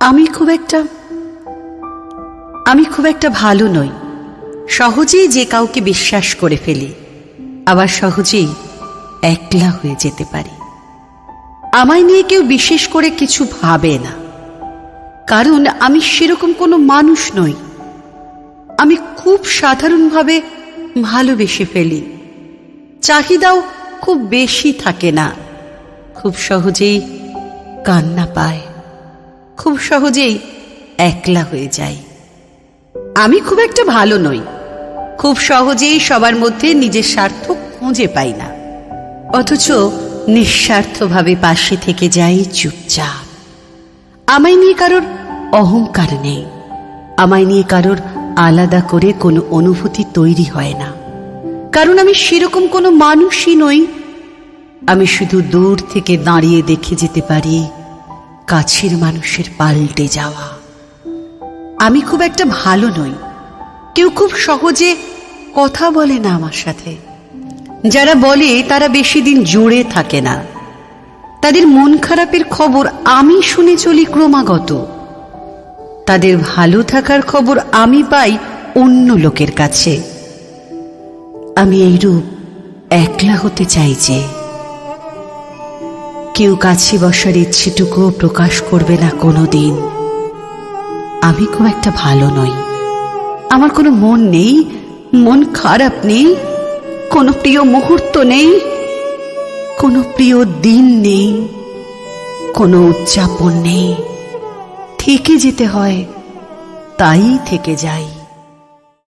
আমি খুব একটা, আমি খুব একটা ভালো নই। সহজেই যে কাউকে বিশ্বাস করে ফেলি, আবার সহজেই একলা হয়ে যেতে পারি। আমায় নিয়ে কেউ বিশেষ করে কিছু ভাবে না। কারণ আমি সেরকম কোনো মানুষ নই। আমি খুব সাধারণভাবে ভালোবেসে ফেলি। চাহিদাও খুব বেশি থাকে না। খুব সহজেই কান্না পায়। সহজেই একলা হয়ে যায় আমি খুব একটা ভালো নই। খুব সহজেই সবার মধ্যে নিজের স্বার্থ খুঁজে পাই না। অথচ নিঃস্বার্থভাবে পাশে থেকে যাই চুপচাপ। আমায় নিয়ে কারোর অহংকার নেই। আমায় নিয়ে কারোর আলাদা করে কোনো অনুভূতি তৈরি হয় না। কারণ আমি সেরকম কোনো মানুষই নই। আমি শুধু দূর থেকে দাঁড়িয়ে দেখে যেতে পারি কাছের মানুষের পাল্টে যাওয়া। আমি খুব একটা ভালো নই। কেউ খুব সহজে কথা বলে না আমার সাথে। যারা বলে, তারা বেশি দিন জুড়ে থাকে না। তাদের মন খারাপের খবর আমি শুনে চলি ক্রমাগত। তাদের ভালো থাকার খবর আমি পাই অন্য লোকের কাছে। আমি এইরূপ একলা হতে চাই যে কেউ কাছে বসার ইচ্ছেটুকুও প্রকাশ করবে না কোনো দিন আমি খুব একটা ভালো নই। আমার কোনো মন নেই, মন খারাপ নেই, কোনো প্রিয় মুহূর্ত নেই, কোনো প্রিয় দিন নেই, কোনো উদযাপন নেই। থেকে যেতে হয়, তাই থেকে যাই।